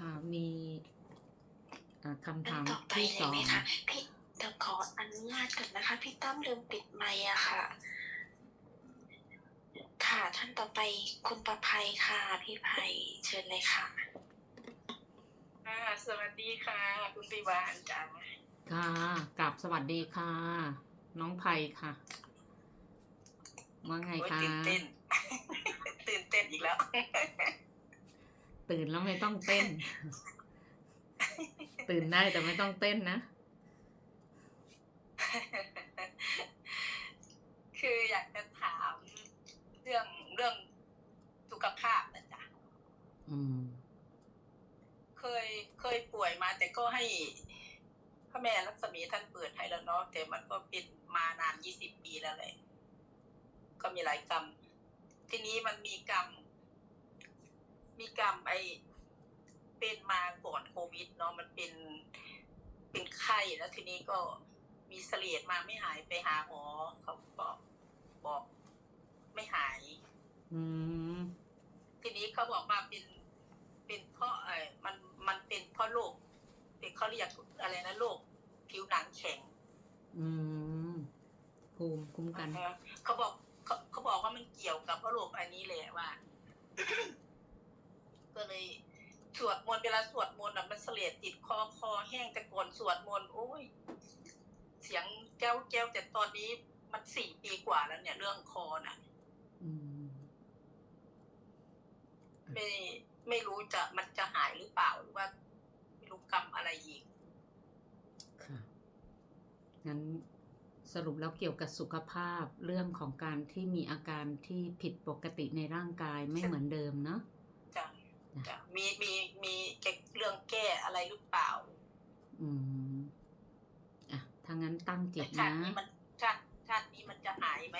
ค่ะมีอ่าคำอัถานมต่อไปที่เลสยองไหมคะพี่เดี๋ยวขออนุญาตก่อนนะคะ พี่ตั้มลืมปิดไมค์อะค่ะ ค่ะท่านต่อไปคุณประภัยค่ะ พี่ภัยเชิญเลยค่ะ ค่ะสวัสดีค่ะ คุณปิวานจ้าค่ะกลับสวัสดีค่ะ น้องภัยค่ะว่าไงโอ้ยคะตื่นเต้น ตื่นเต้นอีกแล้ว ตื่นแล้วไม่ต้องเต้น ตื่นได้แต่ไม่ต้องเต้นนะ คืออยากจะถามเรื่องเรื่องสุขภาพนะจ๊ะอืมเคยเคยป่วยมาแต่ก็ให้พระแม่รักษมีท่านเปิดให้แล้วเนาะแต่มันก็เป็นมานานยี่สิบปีแล้วเลย ก็มีหลายกรรม ทีนี้มันมีกรรม มีกรรมไอเป็นมาก่อนโควิดเนาะมันเป็นเป็นไข้แล้วทีนี้ก็มีเสลียดมาไม่หายไปหาหมอเขาบอกบอกไม่หาย อืมทีนี้เขาบอกว่าเป็นเป็นเพราะเออมันมันเป็นเพราะโรคเป็นเขาเรียกอะไรนะโรคผิวหนังแข็ง อืมภูมิคุ้มกันเออเขาบอกเขาเขาบอกว่ามันเกี่ยวกับโรคอันนี้แหละว่า ก็เลยสวดมนต์เวลาสวดมนต์อะมันเสลียดติดคอคอแห้งแต่ก่อนสวดมนต์โอ้ย เสียงแก้วแก้วแต่ตอนนี้มันสี่ปีกว่าแล้วเนี่ย เรื่องคอน่ะอืมไม่ไม่รู้จะมันจะหายหรือเปล่าหรือว่าไม่รู้กรรมอะไรอีกค่ะงั้นสรุปแล้วเกี่ยวกับสุขภาพเรื่องของการที่มีอาการที่ผิดปกติในร่างกายไม่เหมือนเดิมเนาะจะจะ มีมีมีเรื่องแก้อะไรหรือเปล่า อืมอะถ้างั้นตั้งจิแต่ตชานะตินี้มันชาติชาตินี้มันจะหายไหม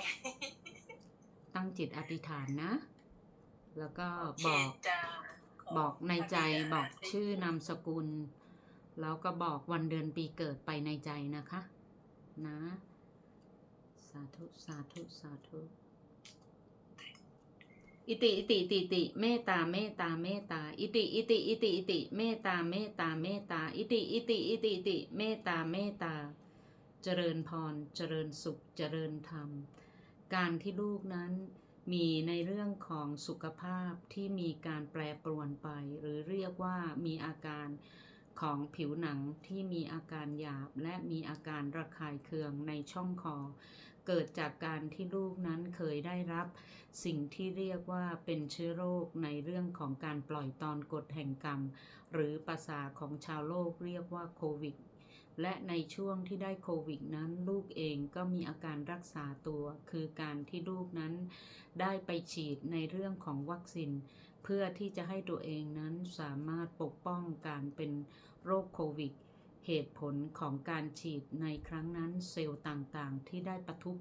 ตั้งจิตอธิษฐานนะ แล้วก็โเคบอกจะขบอกในใจพระบิดาบอกชื่อนามสกุล แล้วก็บอกวันเดือนปีเกิดไปในใจนะคะ นะ สาธุ สาธุ สาธุ อิติอิติอิติอิติเมตตาเมตตาเมตตาอิติอิติอิติอิติเมตตาเมตตาเมตตาอิติอิติอิติอิติเมตตาเมตตา เจริญพรเจริญสุขเจริญธรรม การที่ลูกนั้นมีในเรื่องของสุขภาพที่มีการแปรปรวนไป หรือเรียกว่ามีอาการของผิวหนังที่มีอาการหยาบ และมีอาการระคายเคืองในช่องคอ เกิดจากการที่ลูกนั้นเคยได้รับ สิ่งที่เรียกว่าเป็นเชื้อโรคในเรื่องของการปล่อยตอนกฎแห่งกรรม หรือภาษาของชาวโลกเรียกว่าโควิดและในช่วงที่ได้โควิดนั้นลูกเองก็มีอาการรักษาตัว คือการที่ลูกนั้นได้ไปฉีดในเรื่องของวัคซีน เพื่อที่จะให้ตัวเองนั้นสามารถปกป้องการเป็นโรคโควิด เหตุผลของการฉีดในครั้งนั้นเซลล์ต่างๆ ที่ได้ประทุ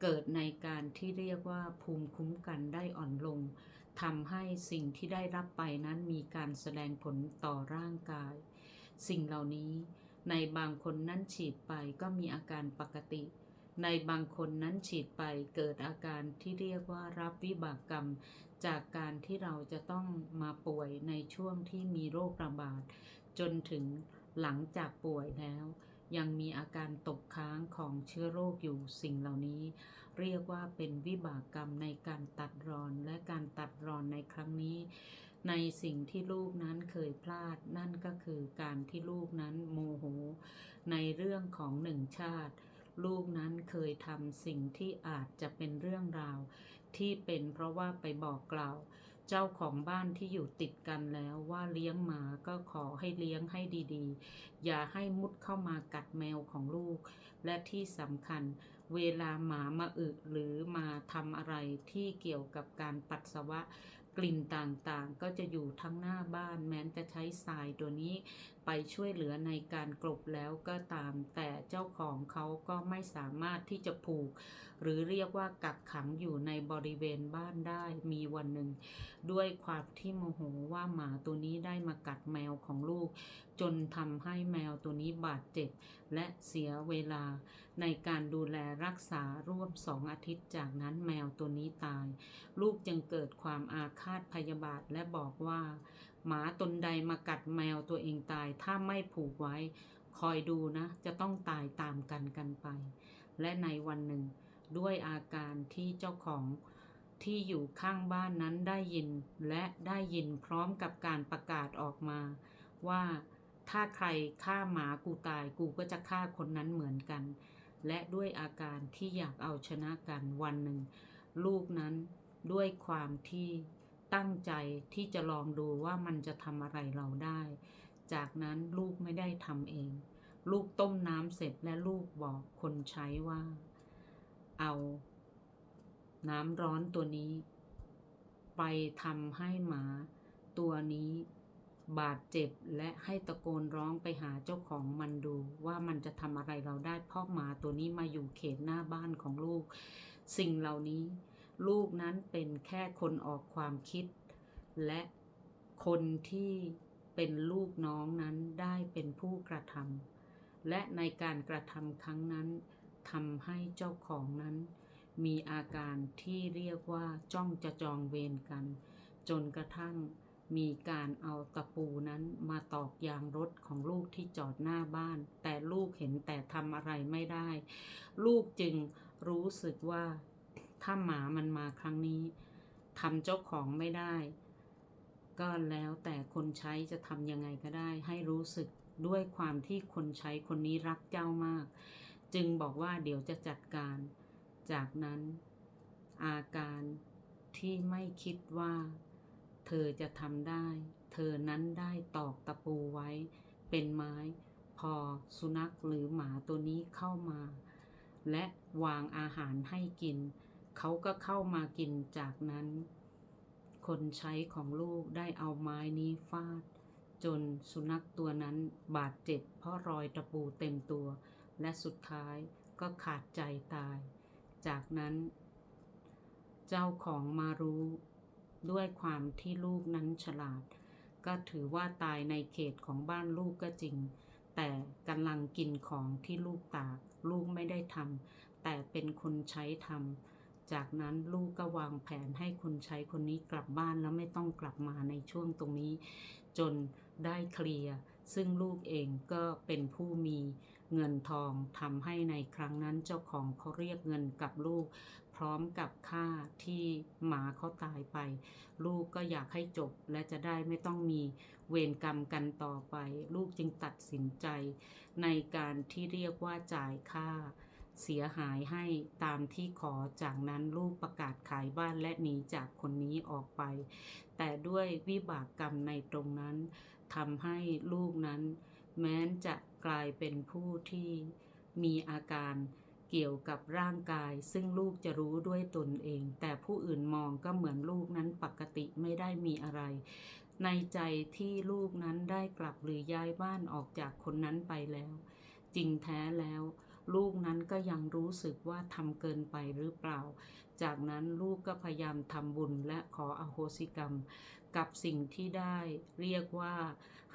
เกิดในการที่เรียกว่าภูมิคุ้มกันได้อ่อนลงทำให้สิ่งที่ได้รับไปนั้นมีการแสดงผลต่อร่างกาย สิ่งเหล่านี้ในบางคนนั้นฉีดไปก็มีอาการปกติ ในบางคนนั้นฉีดไปเกิดอาการที่เรียกว่ารับวิบากกรรม จากการที่เราจะต้องมาป่วยในช่วงที่มีโรคระบาดจนถึง หลังจากป่วยแล้ว ยังมีอาการตกค้างของเชื้อโรคอยู่สิ่งเหล่านี้ เรียกว่าเป็นวิบากกรรมในการตัดรอนและการตัดรอนในครั้งนี้ ในสิ่งที่ลูกนั้นเคยพลาดนั่นก็คือการที่ลูกนั้นโมโห ในเรื่องของหนึ่งชาติลูกนั้นเคยทำสิ่งที่อาจจะเป็นเรื่องราว ที่เป็นเพราะว่าไปบอกกล่าว เจ้าของบ้านที่อยู่ติดกันแล้วว่าเลี้ยงหมาก็ขอให้เลี้ยงให้ดีๆ อย่าให้มุดเข้ามากัดแมวของลูก และที่สำคัญ เวลาหมามาอึหรือมาทำอะไรที่เกี่ยวกับการปัสสาวะกลิ่นต่างๆ ก็จะอยู่ทั้งหน้าบ้านแม้นจะใช้ทรายตัวนี้ ไปช่วยเหลือในการกลบแล้วก็ตาม แต่เจ้าของเขาก็ไม่สามารถที่จะผูก หรือเรียกว่ากักขังอยู่ในบริเวณบ้านได้มีวันหนึ่ง ด้วยความที่โมโหว่าหมาตัวนี้ได้มากัดแมวของลูก จนทำให้แมวตัวนี้บาดเจ็บ และเสียเวลา ในการดูแลรักษาร่วมสองอาทิตย์จากนั้นแมวตัวนี้ตาย ลูกจึงเกิดความอาฆาตพยาบาทและบอกว่า หมาตนใดมากัดแมวตัวเองตาย ถ้าไม่ผูกไว้ คอยดูนะ จะต้องตายตามกันกันไป และในวันหนึ่ง ด้วยอาการที่เจ้าของที่อยู่ข้างบ้านนั้นได้ยิน และได้ยินพร้อมกับการประกาศออกมา ว่าถ้าใครฆ่าหมากูตายกูก็จะฆ่าคนนั้นเหมือนกัน และด้วยอาการที่อยากเอาชนะกันวันหนึ่ง ลูกนั้นด้วยความที่ ตั้งใจที่จะลองดูว่ามันจะทำอะไรเราได้ จากนั้นลูกไม่ได้ทำเอง ลูกต้มน้ำเสร็จและลูกบอกคนใช้ว่า เอาน้ำร้อนตัวนี้ ไปทำให้หมาตัวนี้บาดเจ็บและให้ตะโกนร้องไปหาเจ้าของมันดูว่ามันจะทำอะไรเราได้เพราะหมาตัวนี้มาอยู่เขตหน้าบ้านของลูก สิ่งเหล่านี้ ลูกนั้นเป็นแค่คนออกความคิด และคนที่เป็นลูกน้องนั้นได้เป็นผู้กระทำและในการกระทำครั้งนั้นทำให้เจ้าของนั้น มีอาการที่เรียกว่าจ้องจะจองเวรกัน จนกระทั่งมีการเอาตะปูนั้นมาตอกยางรถของลูกที่จอดหน้าบ้าน แต่ลูกเห็นแต่ทำอะไรไม่ได้ ลูกจึงรู้สึกว่า ถ้าหมามันมาครั้งนี้ทำเจ้าของไม่ได้ ก็แล้วแต่คนใช้จะทำยังไงก็ได้ ให้รู้สึกด้วยความที่คนใช้คนนี้รักเจ้ามาก จึงบอกว่าเดี๋ยวจะจัดการ จากนั้น อาการที่ไม่คิดว่า เธอจะทำได้ เธอนั้นได้ตอกตะปูไว้ เป็นไม้ พอสุนัขหรือหมาตัวนี้เข้ามา และวางอาหารให้กิน เขาก็เข้ามากินจากนั้น คนใช้ของลูกได้เอาไม้นี้ฟาด จนสุนัขตัวนั้นบาดเจ็บเพราะรอยตะปูเต็มตัว และสุดท้ายก็ขาดใจตาย จากนั้น เจ้าของมารู้ด้วยความที่ลูกนั้นฉลาด ก็ถือว่าตายในเขตของบ้านลูกก็จริง แต่กำลังกินของที่ลูกตาก ลูกไม่ได้ทำแต่เป็นคนใช้ทำ จากนั้นลูกก็วางแผนให้คนใช้คนนี้กลับบ้านแล้วไม่ต้องกลับมาในช่วงตรงนี้ จนได้เคลียร์ซึ่งลูกเองก็เป็นผู้มีเงินทองทำให้ในครั้งนั้นเจ้าของเขาเรียกเงินกับลูก พร้อมกับค่าที่หมาเขาตายไป ลูกก็อยากให้จบและจะได้ไม่ต้องมีเวรกรรมกันต่อไป ลูกจึงตัดสินใจ ในการที่เรียกว่าจ่ายค่า เสียหายให้ตามที่ขอจากนั้นลูกประกาศขายบ้านและหนีจากคนนี้ออกไป แต่ด้วยวิบากกรรมในตรงนั้นทำให้ลูกนั้น แม้นจะกลายเป็นผู้ที่มีอาการเกี่ยวกับร่างกาย ซึ่งลูกจะรู้ด้วยตนเอง แต่ผู้อื่นมองก็เหมือนลูกนั้นปกติไม่ได้มีอะไร ในใจที่ลูกนั้นได้กลับหรือย้ายบ้านออกจากคนนั้นไปแล้ว จริงแท้แล้ว ลูกนั้นก็ยังรู้สึกว่าทำเกินไปหรือเปล่า จากนั้นลูกก็พยายามทำบุญและขออโหสิกรรม กับสิ่งที่ได้เรียกว่า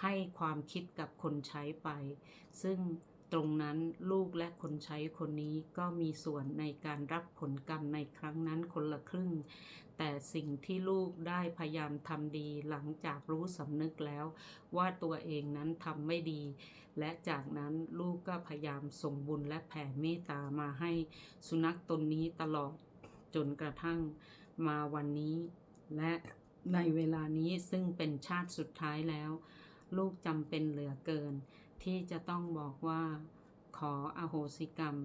ให้ความคิดกับคนใช้ไป ซึ่งตรงนั้นลูกและคนใช้คนนี้ก็มีส่วนในการรับผลกรรมในครั้งนั้นคนละครึ่ง แต่สิ่งที่ลูกได้พยายามทำดีหลังจากรู้สำนึกแล้ว ว่าตัวเองนั้นทำไม่ดี และจากนั้นลูกก็พยายามส่งบุญและแผ่เมตตามาให้สุนัขตนนี้ตลอดจนกระทั่งมาวันนี้ และในเวลานี้ซึ่งเป็นชาติสุดท้ายแล้ว ลูกจำเป็นเหลือเกิน ที่จะต้องบอกว่า ขออโหสิกรรม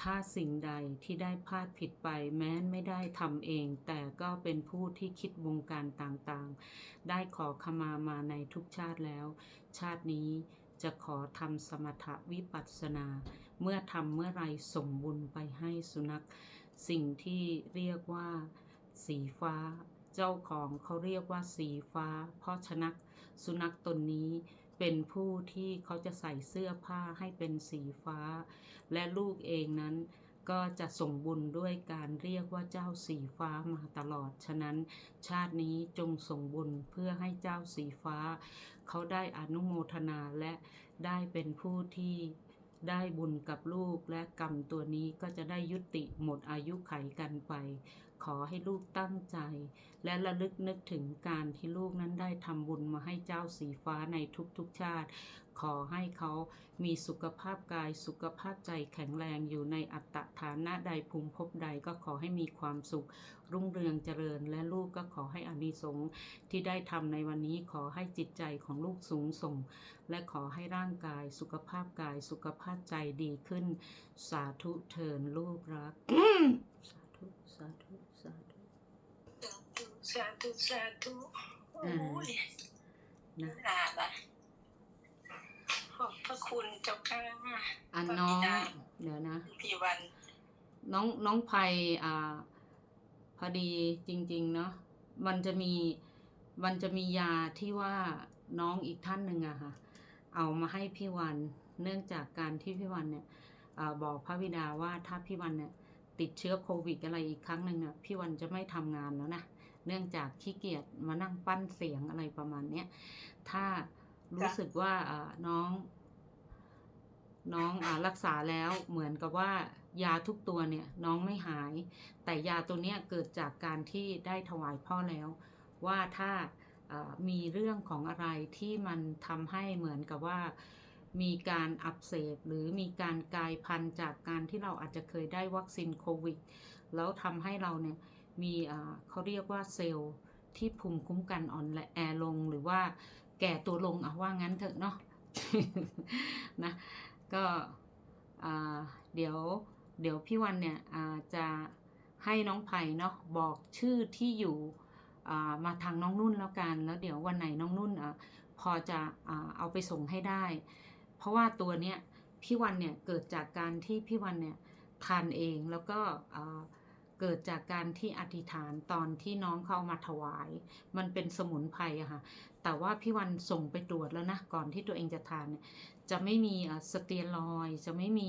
ถ้าสิ่งใดที่ได้พลาดผิดไปแม้นไม่ได้ทำเอง แต่ก็เป็นผู้ที่คิดวงการต่างๆ ได้ขอขมามาในทุกชาติแล้ว ชาตินี้จะขอทำสมถวิปัสสนา เมื่อทำเมื่อไรส่งบุญไปให้สุนัข สิ่งที่เรียกว่า สีฟ้า เจ้าของเขาเรียกว่าสีฟ้า เพราะฉะนักสุนัขตนนี้ เป็นผู้ที่เขาจะใส่เสื้อผ้าให้เป็นสีฟ้า และลูกเองนั้นก็จะส่งบุญด้วยการเรียกว่าเจ้าสีฟ้ามาตลอด ฉะนั้นชาตินี้จงส่งบุญเพื่อให้เจ้าสีฟ้า เขาได้อนุโมทนาและได้เป็นผู้ที่ได้บุญกับลูกและกรรมตัวนี้ก็จะได้ยุติหมดอายุไขกันไป ขอให้ลูกตั้งใจ และระลึกนึกถึงการที่ลูกนั้นได้ทำบุญมาให้เจ้าสีฟ้าในทุกๆชาติ ขอให้เขามีสุขภาพกายสุขภาพใจแข็งแรงอยู่ในอัตฐานะใดภูมิภพใดก็ขอให้มีความสุข รุ่งเรืองเจริญ และลูกก็ขอให้อานิสงส์ที่ได้ทำในวันนี้ขอให้จิตใจของลูกสูงส่ง และขอให้ร่างกายสุขภาพกายสุขภาพใจดีขึ้น สาธุเถินลูกรัก สาธุ สาธุ สาธุสาธุโอ้ยนะน่าละขอบพระคุณเจ้าค่ะอันน้องเดี๋ยวนะพี่วัน น้องน้องภัยอ่า พอดีจริง ๆ เนาะมันจะมีมันจะมียาที่ว่าน้องอีกท่านหนึ่งอะค่ะ เอามาให้พี่วันเนื่องจากการที่พี่วันเนี่ยอาบอกพระบิดาว่าถ้าพี่วันเนี่ยติดเชื้อโควิดอะไรอีกครั้งหนึ่งเนี่ยพี่วันจะไม่ทำงานแล้วนะ เนื่องจากขี้เกียจมานั่งปั้นเสียงอะไรประมาณเนี้ยถ้ารู้สึกว่าน้อง น้องอรักษาแล้วเหมือนกับว่ายาทุกตัวเนี่ยน้องไม่หาย แต่ยาตัวเนี้ยเกิดจากการที่ได้ถวายพ่อแล้ว ว่าถ้าอ่ามีเรื่องของอะไรที่มันทำให้เหมือนกับว่ามีการอักเสบหรือมีการกลายพันธุ์จากการที่เราอาจจะเคยได้วัคซีนโควิด แล้วทำให้เราเนี่ย มีอ่าเขาเรียกว่าเซลล์ที่ภูมิคุ้มกันอ่อนแอลงหรือว่าแก่ตัวลงอะว่างั้นเถอะเนาะนะก็อ่าเดี๋ยวเดี๋ยวพี่วันเนี่ยอาจะให้น้องไผ่เนาะบอกชื่อที่อยู่อ่ามาทางน้องนุ่นแล้วกัน แล้วเดี๋ยววันไหนน้องนุ่นอะพอจะอ่าเอาไปส่งให้ได้ เพราะว่าตัวเนี้ยพี่วันเนี่ยเกิดจากการที่พี่วันเนี่ยทานเองแล้วก็อ่า เกิดจากการที่อธิษฐานตอนที่น้องเขาเอามาถวาย มันเป็นสมุนไพรอะค่ะ แต่ว่าพี่วันส่งไปตรวจแล้วนะ ก่อนที่ตัวเองจะทานเนี่ยจะไม่มีสเตียรอยจะไม่มี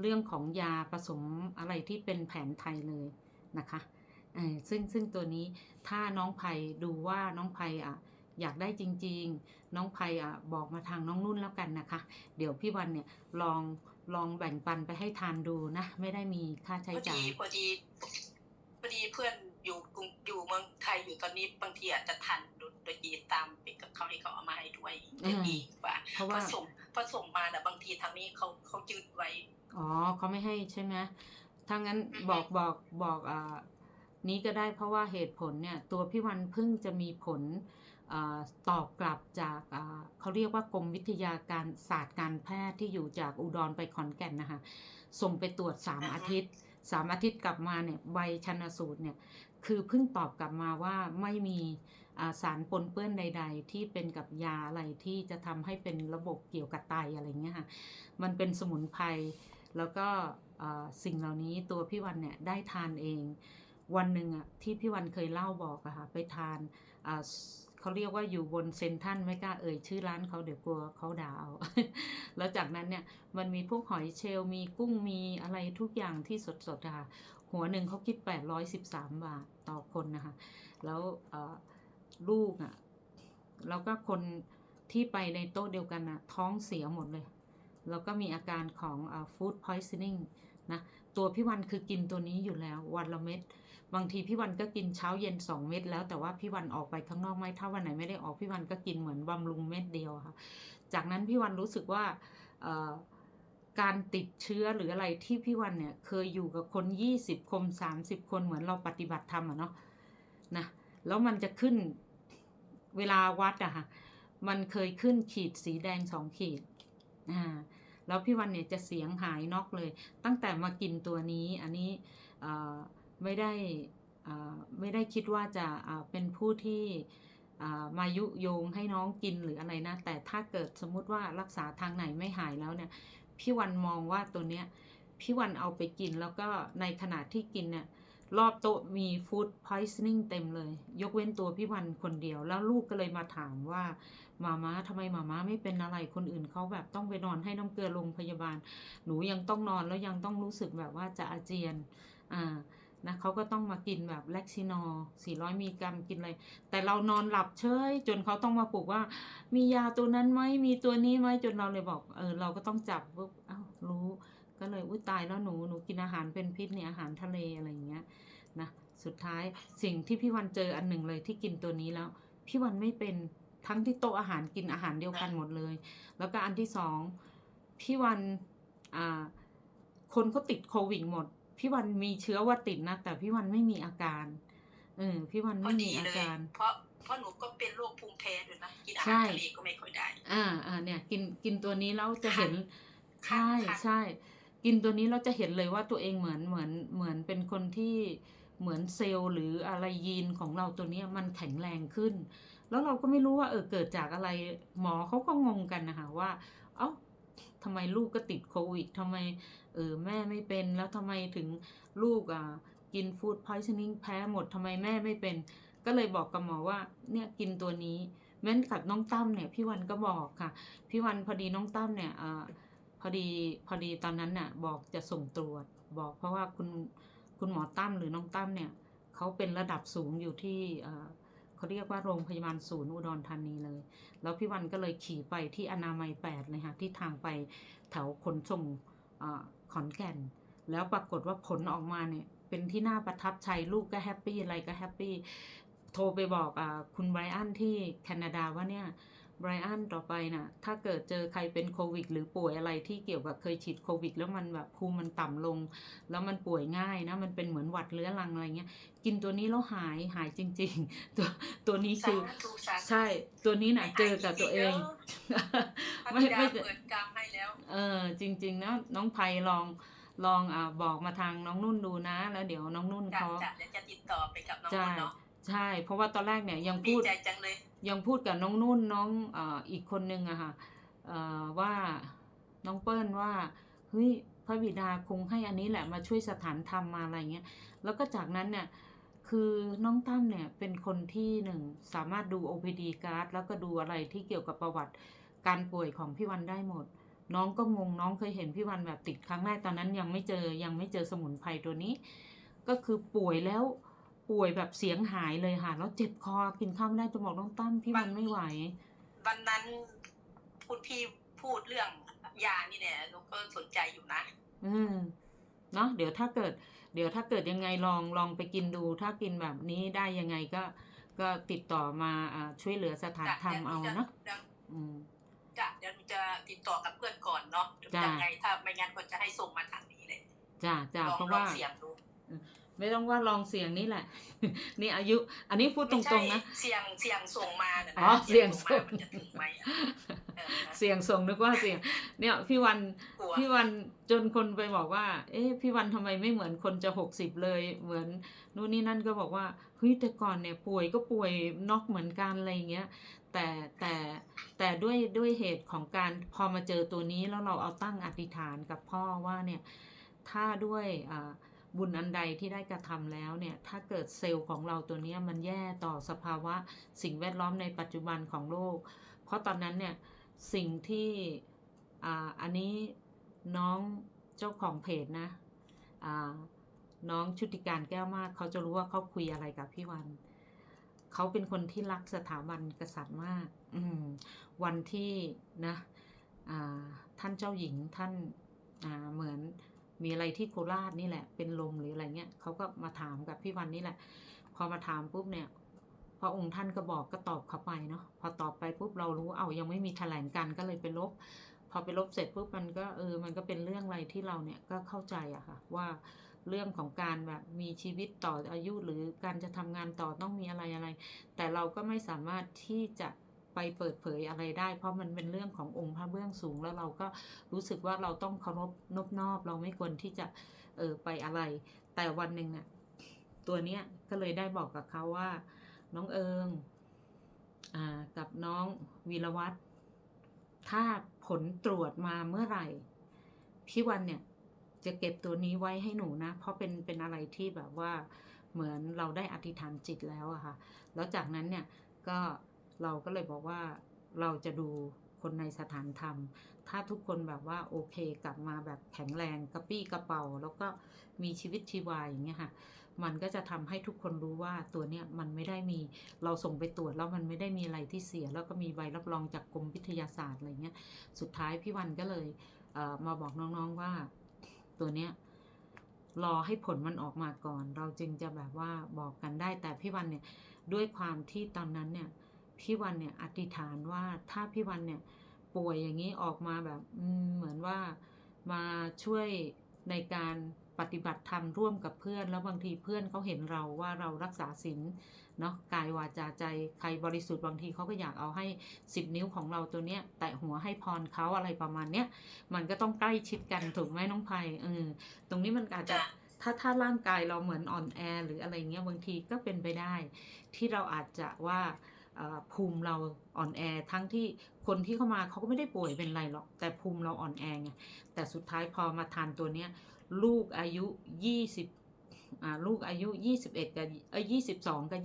เรื่องของยาผสมอะไรที่เป็นแผนไทยเลยนะคะซึ่งซึ่งตัวนี้ถ้าน้องไผ่ดูว่าน้องไผ่อะอยากได้จริง ๆ น้องไผ่อะบอกมาทางน้องนุ่นแล้วกันนะคะ เดี๋ยวพี่วันเนี่ยลอง ลองแบ่งปันไปให้ทานดูนะ ไม่ได้มีค่าพใช้อจ่าดียพอดีพอดีเพื่อนอยู่กรุงอยู่เมืองไทยอยู่ตอนนี้บางทีอาจจะทันโดโดยยีตามไปกับเขาให้เขาเอามาให้ด้วยอืมดีกว่าเพราะพว่าอส่งพอส่งมาแต่ะบางทีทางนี้เขาเขายืดไว้ อ๋อเขาไม่ให้ใช่ไหมถ้างั้นอือฮึบอกบอกบอกอ่านี้ก็ได้เพราะว่าเหตุผลเนี่ย ตัวพี่วันเพิ่งจะมีผลอา ตอบกลับจากอ่าเขาเรียกว่ากรมวิทยาการศาสตร์การแพทย์ที่อยู่จากอุดรไปขอนแก่นนะคะส่งไปตรวจสามอาทิตย์สามอาทิตย์กลับมาเนี่ยใบชันสูตรเนี่ยคือเพิ่งตอบกลับมาว่าไม่มีอ่าสารปนเปื้อนใด ๆ ที่เป็นกับยาอะไรที่จะทำให้เป็นระบบเกี่ยวกับไตอะไรเงี้ยค่ะมันเป็นสมุนไพรแล้วก็เอ่อสิ่งเหล่านี้ตัวพี่วันเนี่ยได้ทานเอง วันหนึ่งอะที่พี่วันเคยเล่าบอกอะค่ะไปทานอ่า เขาเรียกว่าอยู่บนเซนทันไม่กล้าเอ่ยชื่อร้านเขาเดี๋ยวกลัวเขาด่าเอา แล้วจากนั้นเนี่ยมันมีพวกหอยเชลล์มีกุ้งมีอะไรทุกอย่างที่สดๆอะค่ะหัวหนึ่งเขาคิด 813 บาทต่อคนนะคะ แล้วลูกอะแล้วก็คนที่ไปในโต๊ะเดียวกันอะท้องเสียหมดเลย แล้วก็มีอาการของฟู้ดพอยซ์นิ่งนะ ตัวพี่วันคือกินตัวนี้อยู่แล้ววันละเม็ด บางทีพี่วันก็กินเช้าเย็น2เม็ดแล้วแต่ว่าพี่วันออกไปข้างนอกไหมถ้าวันไหนไม่ได้ออกพี่วันก็กินเหมือนบำรุงเม็ดเดียวค่ะ จากนั้นพี่วันรู้สึกว่าการติดเชื้อหรืออะไรที่พี่วันเนี่ยเคยอยู่กับคน 20 คน 30 คนเหมือนเราปฏิบัติธรรมอะเนาะนะแล้วมันจะขึ้นเวลาวัดอะค่ะมันเคยขึ้นขีดสีแดงสองขีดอ่าแล้วพี่วันเนี่ยจะเสียงหายนอกเลย ตั้งแต่มากินตัวนี้อันนี้อ่อ ไม่ได้อ่อไม่ได้คิดว่าจะเอ่อเป็นผู้ที่อ่อมายุโยงให้น้องกินหรืออะไรนะ แต่ถ้าเกิดสมมุติว่ารักษาทางไหนไม่หายแล้วเนี่ย พี่วันมองว่าตัวเนี้ยพี่วันเอาไปกินแล้วก็ในขณะที่กินเนี่ยรอบโต๊ะมีฟู้ดพอยซ์นิ่งเต็มเลย ยกเว้นตัวพี่วันคนเดียว แล้วลูกก็เลยมาถามว่ามาม่าทำไมมาม่าไม่เป็นอะไรคนอื่นเขาแบบต้องไปนอนให้น้ำเกลือโรงพยาบาล หนูยังต้องนอนแล้วยังต้องรู้สึกแบบว่าจะอาเจียนอ่า นะเขาก็ต้องมากินแบบแล็กซินอล400มีกรัมกินอะไรแต่เรานอนหลับเฉยจนเขาต้องมาปลุกว่า มียาตัวนั้นไหมมีตัวนี้ไหมจนเราเลยบอกเออเราก็ต้องจับปุ๊บอ้าวรู้ก็เลยอุ้ยตายแล้วหนูหนูกินอาหารเป็นพิษเนี่ยอาหารทะเลอะไรอย่างเงี้ยนะสุดท้ายสิ่งที่พี่วันเจออันหนึ่งเลยที่กินตัวนี้แล้วพี่วันไม่เป็นทั้งที่โต๊ะอาหารกินอาหารเดียวกันหมดเลย แล้วก็อันที่สองพี่วันอ่าคนเขาติดโควิดหมด พี่วันมีเชื้อว่าติดนะ แต่พี่วันไม่มีอาการ เออ พี่วันพอไม่มีดีอาเลยการ เพราะเพราะหนูก็เป็นโรคภูมิแพ้ด้วยนะกินอาใช่หารทะเลก็ไม่ค่อยได้ อ่าอ่าเนี่ย กินกินตัวนี้แล้วจะค่ะเห็น ใช่ค่ะใช่ กินตัวนี้เราจะเห็นเลยว่าตัวเองเหมือนเหมือนเหมือนเป็นคนที่เหมือนเซลล์หรืออะไรยีนของเราตัวเนี้ยมันแข็งแรงขึ้น แล้วเราก็ไม่รู้ว่าเออเกิดจากอะไรหมอเขาก็งงกันนะคะว่า เอ้าทำไมลูกก็ติดโควิดทำไม เออแม่ไม่เป็นแล้วทำไมถึงลูกอะกินฟู้ดพอยช n นิ่งแพ้หมดทำไมแม่ไม่เป็น ก็เลยบอกกับหมอว่าเนี่ยกินตัวนี้แม้นกับน้องตั้มเนี่ยพี่วันก็บอกค่ะ พี่วันพอดีน้องตั้มเนี่ยเออพอดีพอดีตอนนั้นน่ะบอกจะส่งตรวจบอกเพราะว่าคุณคุณหมอตั้มหรือน้องตั้มเนี่ยเขาเป็นระดับสูงอยู่ที่เอ่อเขาเรียกว่าโรงพยาบาลศูนย์อุดรธานีเลย แล้วพี่วันก็เลยขี่ไปที่อนามัยแปดเลยค่ะที่ทางไปแถวขนส่ง ออขอนแก่น แล้วปรากฏว่าผลออกมาเนี่ย เป็นที่น่าประทับใจลูกก็แฮปปี้อะไรก็แฮปปี้โทรไปบอกอาคุณไบรอันที่แคนาดาว่าเนี่ย ไบรอันต่อไปน่ะ ถ้าเกิดเจอใครเป็นโควิด หรือป่วยอะไรที่เกี่ยวกับเคยฉีดโควิด แล้วมันแบบภูมิมันต่ำลง แล้วมันป่วยง่ายนะ มันเป็นเหมือนหวัดเรื้อรังอะไรเงี้ย กินตัวนี้แล้วหายหายจริง ๆ ตัวตัวนี้คือสาธุสาธุใช่ ตัวนี้น่ะเจอกับตัวเองพระไม่บิดาไม่เปิดกรรมให้แล้ว เออ จริง ๆ นะน้องไพลองลองอ่าบอกมาทางน้องนุ่นดูนะ แล้วเดี๋ยวน้องนุ่นจะเขาจะเดี๋ยวจะติดต่อไปกับน้องใช่นุ่นเนาะ ใช่ เพราะว่าตอนแรกเนี่ยยังดีพูดใจจังเลย ยังพูดกับน้องนุ่นน้องเอ่ออีกคนนึงอะค่ะเอ่อว่าน้องเปิ้ลว่าเฮ้ยพระบิดาคงให้อันนี้แหละมาช่วยสถานธรรมมาอะไรเงี้ยแล้วก็จากนั้นเนี่ยคือน้องตั้มเนี่ยเป็นคนที่หนึ่งสามารถดู OPD card แล้วก็ดูอะไรที่เกี่ยวกับประวัติการป่วยของพี่วันได้หมด น้องก็งงน้องเคยเห็นพี่วันแบบติดครั้งแรกตอนนั้นยังไม่เจอยังไม่เจอสมุนไพรตัวนี้ ก็คือป่วยแล้ว ป่วยแบบเสียงหายเลยค่ะ แล้วเจ็บคอกินข้าวไม่ได้จะบอกน้องตั้มพี่วันไม่ไหว วันนั้นพูดพี่พูดเรื่องยานี่แหละหนูก็สนใจอยู่นะ อืมเนาะเดี๋ยวถ้าเกิด เดี๋ยวถ้าเกิดยังไงลองลองไปกินดู ถ้ากินแบบนี้ได้ยังไงก็ ก็ติดต่อมาอ่าช่วยเหลือสถานธรรมเอาเนาะดี๋ยวอืมจะเดี๋ยวหนูจะติดต่อกับเพื่อนก่อนเนาะจ้ะยังไงถ้าไม่งั้นก็จะให้ส่งมาทางนี้เลยจ้าจ้าลองเพราะลอว่างเสียงดู ไม่ต้องว่าลองเสียงนี่แหละ นี่อายุ อันนี้พูดตรงๆนะไม่ใช่เสียงเสียงส่งมาน่ะนะอ๋อเสียงส่งมามันจะถึงไหมอะเออนะเสียงส่งนึกว่าเสียง เนี่ยพี่วันกลัวพี่วันจนคนไปบอกว่า เอ๊ะพี่วันทำไมไม่เหมือนคนจะหกสิบเลยเหมือนนู่นนี่นั่นก็บอกว่าเฮ้ยแต่ก่อนเนี่ยป่วยก็ป่วยน็อกเหมือนกันอะไรอย่างเงี้ย แต่แต่แต่ด้วยด้วยเหตุของการพอมาเจอตัวนี้แล้วเราเอาตั้งอธิษฐานกับพ่อว่าเนี่ยถ้าด้วยอ่า บุญอันใดที่ได้กระทำแล้วเนี่ย ถ้าเกิดเซลล์ของเราตัวนี้มันแย่ต่อสภาวะสิ่งแวดล้อมในปัจจุบันของโลก เพราะตอนนั้นเนี่ยสิ่งที่อ่าอันนี้น้องเจ้าของเพจนะอ่าน้องชุติการแก้วมากเขาจะรู้ว่าเขาคุยอะไรกับพี่วัน เขาเป็นคนที่รักสถาบันกษัตริย์มาก อืมวันที่นะท่านเจ้าหญิงท่านเหมือน มีอะไรที่โคราชนี่แหละ เป็นลมหรืออะไรเงี้ยเขาก็มาถามกับพี่วันนี่แหละ พอมาถามปุ๊บเนี่ยพระองค์ท่านก็บอกก็ตอบเขาไปเนาะพอตอบไปปุ๊บเรารู้เอายังไม่มีแถลงการก็เลยไปลบ พอไปลบเสร็จปุ๊บมันก็เออมันก็เป็นเรื่องอะไรที่เราเนี่ยก็เข้าใจอะค่ะว่าเรื่องของการแบบมีชีวิตต่ออายุหรือการจะทำงานต่อต้องมีอะไรอะไร แต่เราก็ไม่สามารถที่จะ ไปเปิดเผยอะไรได้ เพราะมันเป็นเรื่องขององค์พระเบื้องสูง แล้วเราก็รู้สึกว่าเราต้องเคารพนบนอบ เราไม่ควรที่จะเออไปอะไร แต่วันหนึ่งเนี่ยตัวเนี้ยก็เลยได้บอกกับเขาว่า น้องเอิงอ่ากับน้องวีรวัตรถ้าผลตรวจมาเมื่อไหร่ พี่วันเนี่ยจะเก็บตัวนี้ไว้ให้หนูนะ เพราะเป็นเป็นอะไรที่แบบว่าเหมือนเราได้อธิษฐานจิตแล้วอะค่ะ แล้วจากนั้นเนี่ยก็ เราก็เลยบอกว่าเราจะดูคนในสถานธรรม ถ้าทุกคนแบบว่าโอเคกลับมาแบบแข็งแรงกระปี้กระเป๋า แล้วก็มีชีวิตชีวายอย่างเงี้ยค่ะ มันก็จะทำให้ทุกคนรู้ว่าตัวเนี้ยมันไม่ได้มีเราส่งไปตรวจแล้วมันไม่ได้มีอะไรที่เสีย แล้วก็มีใบรับรองจากกรมวิทยาศาสตร์อะไรเงี้ย สุดท้ายพี่วันก็เลยเมาบอกน้องๆว่าตัวเนี้ยรอให้ผลมันออกมาก่อน เราจึงจะแบบว่าบอกกันได้แต่พี่วันเนี่ยด้วยความที่ตอนนั้นเนี่ย พี่วันเนี่ยอธิษฐานว่าถ้าพี่วันเนี่ยป่วยอย่างนี้ออกมาแบบเหมือนว่ามาช่วยในการปฏิบัติธรรมร่วมกับเพื่อน แล้วบางทีเพื่อนเขาเห็นเราว่าเรารักษาศีลเนาะกายวาจาใจใครบริสุทธิ์บางทีเขาก็อยากเอาให้สิบนิ้วของเราตัวเนี้ย แตะหัวให้พรเขาอะไรประมาณเนี้ยมันก็ต้องใกล้ชิดกันถูกไหมน้องไพเออตรงนี้มันอาจจะถ้าถ้าร่างกายเราเหมือนอ่อนแอหรืออะไรเงี้ยบางทีก็เป็นไปได้ ที่เราอาจจะว่า ภูมิเราอ่อนแอทั้งที่คนที่เข้ามาเขาก็ไม่ได้ป่วยเป็นไรหรอก แต่ภูมิเราอ่อนแอไงแต่สุดท้ายพอมาทานตัวเนี้ยลูกอายุ 20อ่าลูกอายุ 21 กับเอ้ย22 กับ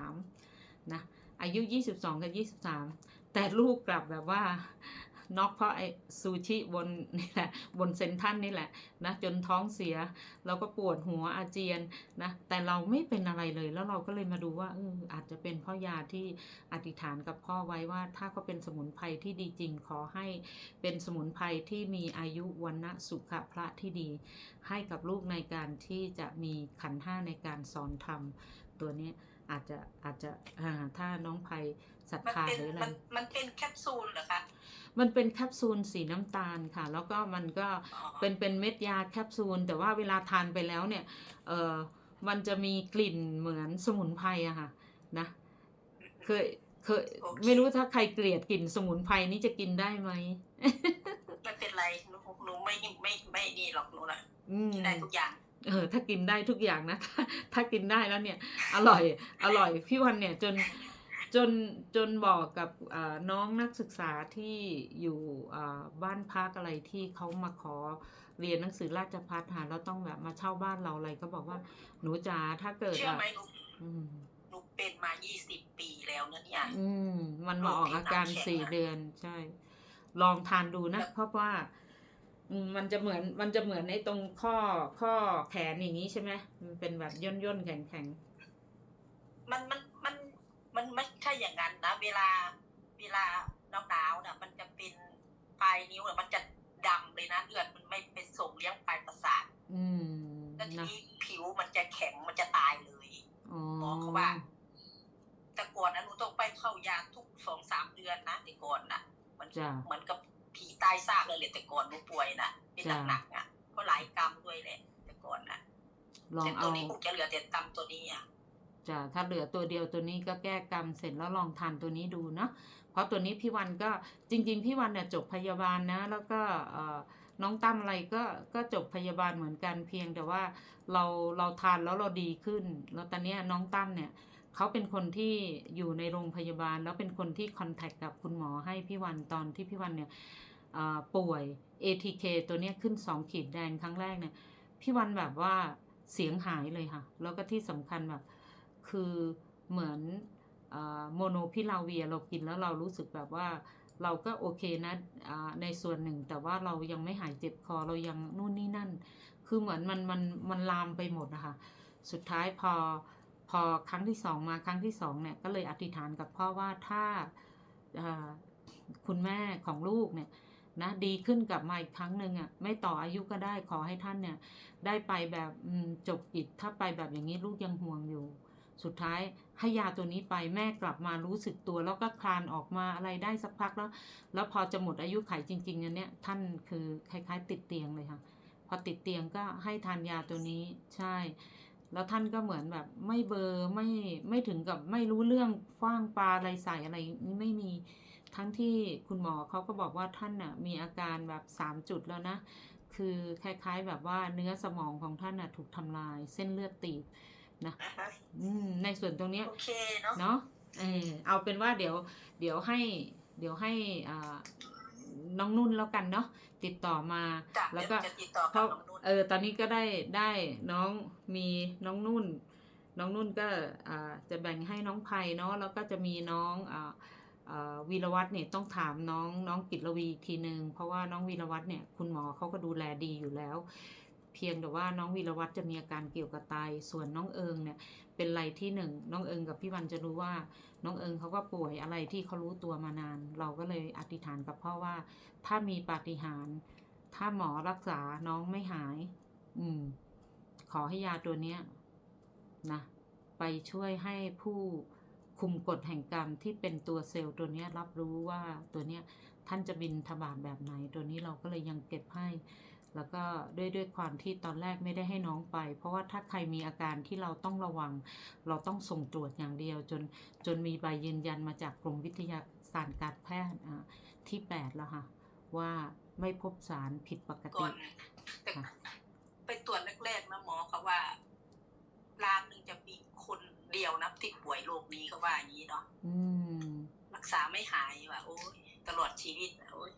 23 นะ อายุ 22 กับ 23 แต่ลูกกลับแบบว่า น็อกเพราะไอซูชิบนนี่แหละบนเซนทันนี่แหละนะจนท้องเสียแล้วก็ปวดหัวอาเจียนนะแต่เราไม่เป็นอะไรเลยแล้วเราก็เลยมาดูว่าเอออาจจะเป็นเพ่อยาที่อธิษฐานกับพ่อไว้ว่า ถ้าเขาเป็นสมุนไพรที่ดีจริงขอให้เป็นสมุนไพรที่มีอายุวันนะสุขพระที่ดี ให้กับลูกในการที่จะมีขันธ์ห้าในการสอนธรรมตัวนี้ อาจจะอาจจะอ่าถ้าน้องไพศรัทมันธาเป็นหรืออะไร มันมันเป็นแคปซูลเหรอคะมันเป็นแคปซูลสีน้ำตาลค่ะ แล้วก็มันก็อ๋อเป็นเป็นเม็ดยาแคปซูล แต่ว่าเวลาทานไปแล้วเนี่ยเออมันจะมีกลิ่นเหมือนสมุนไพรอะค่ะนะเคยเคยโอเคไม่รู้ถ้าใครเกลียดกลิ่นสมุนไพรนี่จะกินได้ไหม ไม่เป็นไรหนูหนูไม่ไม่ไม่นี่หรอกหนูนะอืม กินได้ทุกอย่าง เออถ้ากินได้ทุกอย่างนะถ้าถ้ากินได้แล้วเนี่ย อร่อยอร่อยพี่วันเนี่ยจนจนจนบอกกับอ่าน้องนักศึกษาที่อยู่อ่าบ้านพักอะไรที่เขามาขอเรียนหนังสือราชพัฒหาแล้วต้องแบบมาเช่าบ้านเราอะไรก็บอกว่าหนูจ๋าถ้าเกิดเชื่ออะไหมหนูอืมหนูเป็นมา20ปีแล้วนะเนี่ยอืม มันมาออกอาการโรคผิวหนังแข็งสี่อะเดือนใช่ ลองทานดูนะเพราะว่าอื มมันจะเหมือนมันจะเหมือนไอ้ตรงข้อข้อแขนอย่างนี้ใช่ไหมมันเป็นแบบย่นย่นๆแข็งแข็งมันมันมันมันไม่ใช่อย่างนั้นนะเวลาเวลาหนาวหนาวๆน่ะ มันจะเป็นปลายนิ้วน่ะมันจะดำเลยนะเลือดมันไม่ไปส่งเลี้ยงปลายประสาทๆอืมแล้วทีนะนี้ผิวมันจะแข็งมันจะตายเลยอ๋อหมอเขาว่า แต่ก่อนนะหนูต้องไปเข้ายาทุกสองสามเดือนนะแต่ก่อนนะมันจ้ะเหมือนกับ ผีตายซากเลยเลยแต่ก่อนหนูป่วยนะเป็นจ้ะหนักๆอะก็หลายกรรมด้วยแหละ แต่ก่อนนะลองแต่ตัเอาวนี้คงจะเหลือแต่กรรมตัวนี้อะจ้ะถ้าเหลือตัวเดียวตัวนี้ก็แก้กรรมเสร็จแล้วลองทานตัวนี้ดูเนาะเพราะตัวนี้พี่วันก็จริง ๆ พี่วันเนี่ยจบพยาบาลนะ แล้วก็เอ่อน้องตั้มอะไรก็ก็จบพยาบาลเหมือนกันเพียงแต่ว่าเราเราทานแล้วเราดีขึ้น แล้วตอนเนี้ยน้องตั้มเนี่ยเขาเป็นคนที่อยู่ในโรงพยาบาล แล้วเป็นคนที่คอนแทคกับคุณหมอให้พี่วันตอนที่พี่วันเนี่ยเอ่อ ป่วย ATK ตัวเนี้ยขึ้น 2 ขีดแดงครั้งแรกเนี่ยพี่วันแบบว่าเสียงหายเลยค่ะ แล้วก็ที่สำคัญแบบคือเหมือนโมโนพิลาเวียเรากินแล้วเรารู้สึกแบบว่าเราก็โอเคนะในส่วนหนึ่ง แต่ว่าเรายังไม่หายเจ็บคอเรายังนู่นนี่นั่น คือเหมือนมันมันมันลามไปหมดนะคะสุดท้ายพอพอครั้งที่สองมาครั้งที่สองเนี่ยก็เลยอธิษฐานกับพ่อว่าถ้าคุณแม่ของลูกเนี่ย นะดีขึ้นกลับมาอีกครั้งหนึ่งอะไม่ต่ออายุก็ได้ขอให้ท่านเนี่ย ได้ไปแบบจบกิจถ้าไปแบบอย่างนี้ลูกยังห่วงอยู่ สุดท้ายให้ยาตัวนี้ไปแม่กลับมารู้สึกตัว แล้วก็คลานออกมาอะไรได้สักพักแล้ว แล้วพอจะหมดอายุไขจริงๆอันเนี้ยท่านคือคล้ายๆ ติดเตียงเลยค่ะพอติดเตียงก็ให้ทานยาตัวนี้ใช่แล้วท่านก็เหมือนแบบไม่เบอร์ไม่ไม่ถึงกับไม่รู้เรื่องฟ้างปลาอะไรใส่อะไรไม่มี ทั้งที่คุณหมอเขาก็บอกว่าท่านน่ะมีอาการแบบสามจุดแล้วนะ คือคล้ายๆ แบบว่าเนื้อสมองของท่านน่ะถูกทำลายเส้นเลือดตีบนะอ่าฮะอืมในส่วนตรงเนี้ยโอเคเนาะเนาะเออเอาเป็นว่าเดี๋ยวเดี๋ยวให้เดี๋ยวให้อ่าน้องนุ่นแล้วกันเนาะติดต่อมาจ้ะแล้วเดี๋ยวก็จะติดต่อเพกับราะน้องนุ่นเออตอนนี้ก็ได้ได้น้องมีน้องนุ่น น้องนุ่นก็อ่าจะแบ่งให้น้องไพเนาะแล้วก็จะมีน้องอ่าอ่า วีรวัตรเนี่ยต้องถามน้องน้องกิตลวีอีกทีหนึ่งเพราะว่าน้องวีรวัตรเนี่ยคุณหมอเขาก็ดูแลดีอยู่แล้ว เพียงแต่ว่าน้องวีรวัตรจะมีอาการเกี่ยวกับไตส่วนน้องเอิงเนี่ยเป็นไรที่หนึ่งน้องเอิงกับพี่วันจะรู้ว่าน้องเอิงเขาก็ป่วยอะไรที่เขารู้ตัวมานาน เราก็เลยอธิษฐานกับพ่อว่า ถ้ามีปาฏิหาริย์ถ้าหมอรักษาน้องไม่หาย อืม ขอให้ยาตัวเนี้ยนะไปช่วยให้ผู้ คุมกฎแห่งกรรมที่เป็นตัวเซลล์ตัวเนี้ยรับรู้ว่าตัวเนี้ยท่านจะบินทบาทแบบไหน ตัวนี้เราก็เลยยังเก็บให้ แล้วก็ด้วยด้วยความที่ตอนแรกไม่ได้ให้น้องไป เพราะว่าถ้าใครมีอาการที่เราต้องระวัง เราต้องส่งตรวจอย่างเดียว จนจนมีใบยืนยันมาจากกรมวิทยาศาสตร์การแพทย์อะที่ 8 แล้วค่ะว่าไม่พบสารผิดปกก่ติอนแต่ค่ะไปตรวจแรกๆนะหมอเขาว่าล้านหนึ่งจะมีคน เดียวนะที่ป่วยโรคนี้เขาว่าอย่างนี้เนาะอืมรักษาไม่หายว่ะโอ้ยตลอดชีวิตอะโอ้ย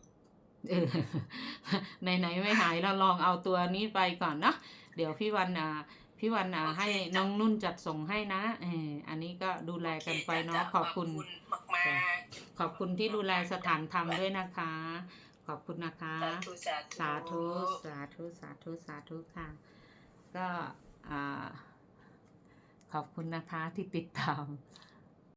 เออไหนๆไม่หายเราลองเอาตัวนี้ไปก่อนเนาะเดี๋ยวพี่วันอ่าพี่วันอ่าให้น้องนุ่นจัดส่งให้นะเอออันนี้ก็ดูแลกันไปเนาะขอบคุณมากมากขอบคุณที่ดูแลสถานธรรมด้วยนะคะ ขอบคุณนะคะ สาธุสาสาธุธุสาธุสาธุสาธุค่ะ ก็อ่า ขอบคุณนะคะที่ติดตาม